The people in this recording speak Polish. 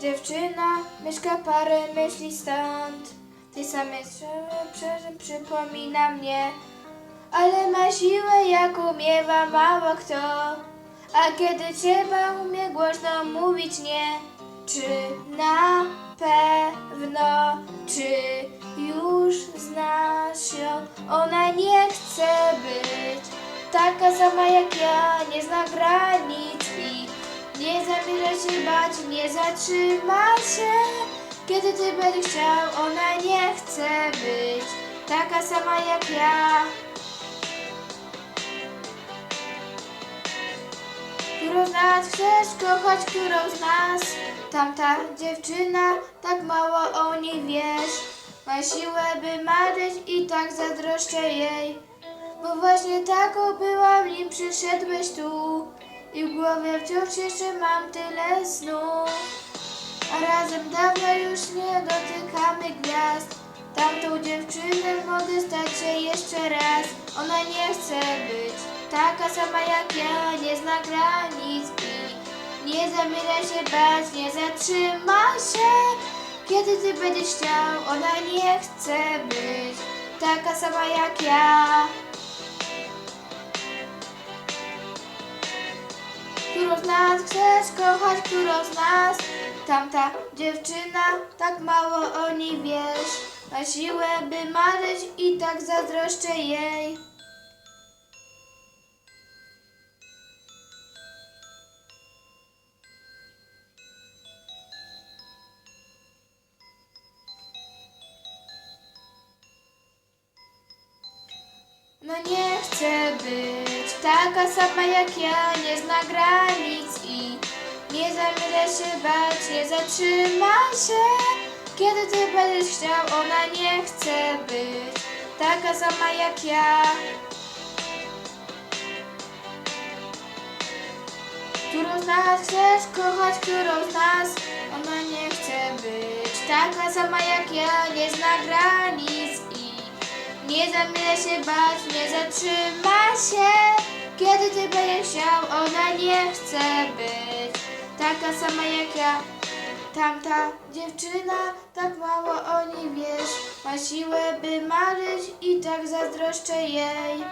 dziewczyna mieszka parę myśli stąd. Tej samej strzelby przypomina mnie, ale ma siłę jak umiewa mało kto. A kiedy trzeba umie głośno mówić nie, czy na pewno, czy już znasz ją? Ona nie chce być taka sama jak ja, nie zna nie zamierza się bać, nie zatrzyma się. Kiedy ty będziesz chciał, ona nie chce być taka sama jak ja. Którą z nas chcesz kochać, którą z nas? Tamta dziewczyna, tak mało o niej wiesz. Ma siłę, by marzyć i tak zazdroszczę jej. Bo właśnie taką byłam, nim przyszedłeś tu. I w głowie wciąż jeszcze mam tyle snów. A razem dawno już nie dotykamy gwiazd. Tamtą dziewczynę mogę stać się jeszcze raz. Ona nie chce być taka sama jak ja, nie zna granic i nie zamierza się bać, nie zatrzyma się. Kiedy ty będziesz chciał, ona nie chce być taka sama jak ja. Którą z nas chcesz kochać, którą z nas? Tamta dziewczyna, tak mało o niej wiesz. Ma siłę, by marzyć i tak zazdroszczę jej. No nie chcę być taka sama jak ja, nie zna granic i nie zamierza się bać, nie zatrzyma się. Kiedy ty będziesz chciał, ona nie chce być taka sama jak ja. Którą z nas chcesz kochać, którą z nas ona nie chce być taka sama jak ja, nie zna granic i nie zamierza się bać, nie zatrzyma się. Kiedy ty będziesz chciał, ona nie chce być taka sama jak ja. Tamta dziewczyna, tak mało o niej wiesz, ma siłę, by marzyć i tak zazdroszczę jej.